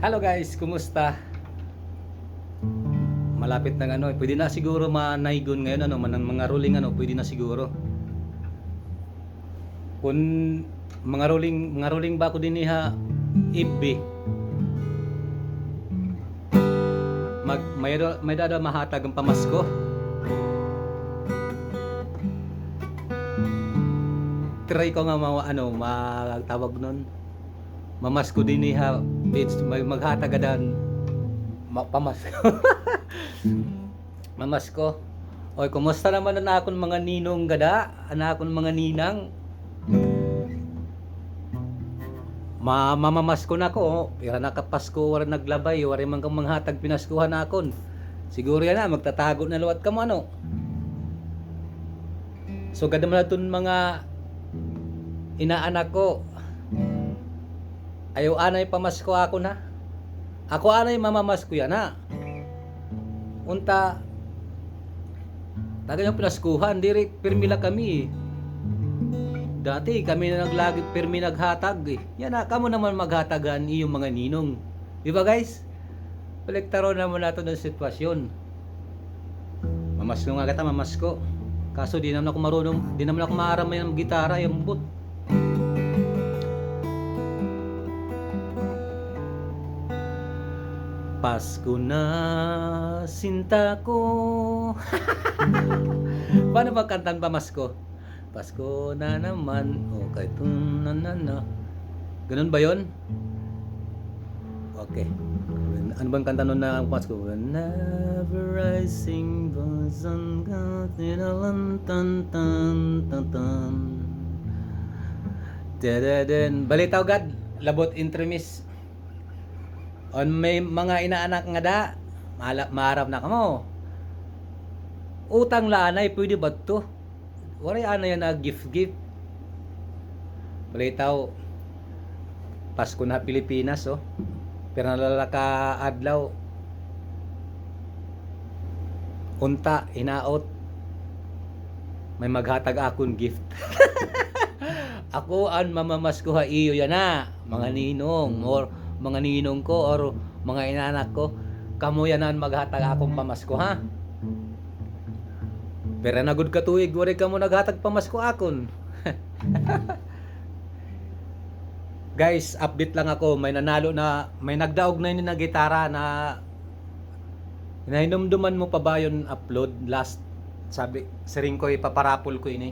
Hello guys, kumusta? Malapit ng ano, pwede na siguro manaygon ngayon ano, man mga rolling ano, pwede na siguro. Kung mga rolling, mga rolling ba ko din niha ibbi. Mag may may dada mahatag ang pamasko. Try ko nga mga ano, magtawag nun. Mamasko din niha, it's mag maghatagadan ma- pamasko. Mamasko. Oy, kumusta naman na akong mga ninong gada? Ana akong mga ninang? Ma mamamasko na ko. Ira nakapasko wala naglabay, wala man kang manghatag pinaskuhan akon. Siguro yan na magtatago na luwat ka mo ano. So gada man mga inaanak ko. Ayaw anay pamasko ako na. Ako anay mamamasko yan na. Unta Tagal yung pinaskuhan, diri pirmila kami eh. Dati kami na naglagi pirmi naghatag eh. Yan na, kamo naman maghatagan iyong mga ninong. Di ba guys? Baliktaro naman nato ng sitwasyon. Mamasko nga kita, mamasko. Kaso di naman ako marunong, di naman ako maaramay ng gitara, yung boot. Pasko na sinta ko. Paano ba kantan pa Masko? Pasko na naman. O kahit na na na. Ganun ba yon? Okay. Ano bang kanta nun na ang Pasko? Whenever I sing bells on God, tinalan tan tan tan tan. Dadadin. Balitaw gad. Labot intremis. On may mga inaanak nga da, maharap na kamo. Utang laanay, pwede ba to? Waray ana yan na gift-gift. Balitaw, Pasko na Pilipinas, oh. Pero nalalaka adlaw. Unta, inaot. May maghatag akong gift. Ako ang mamamasko ha iyo yan na, mga ninong or mga ninong ko or mga inanak ko. Kamo yan ang maghatag akong pamasko ha. Pero nagud ka tuig, wari ka mo naghatag pamasko akon. Guys, update lang ako. May nanalo na, may nagdaog na yun na gitara na Nahinumduman mo pa ba yun upload last sabi siring ko ipaparapol ko ini.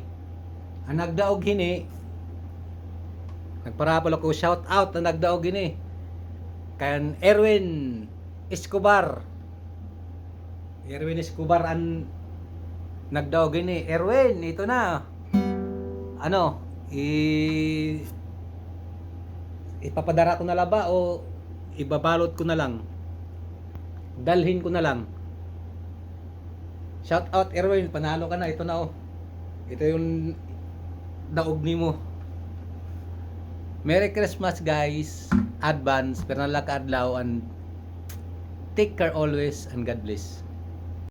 Ang nagdaog hini nagparapol ako shout out na nagdaog ini. Kan Erwin Escobar. Erwin Escobar ang nagdaog ini. Erwin, ito na. Ano? I ipapadara ko na laba o ibabalot ko na lang dalhin ko na lang shout out Erwin panalo ka na ito na oh ito yung daog ni mo Merry Christmas guys advance pero nalaka adlaw and take care always and God bless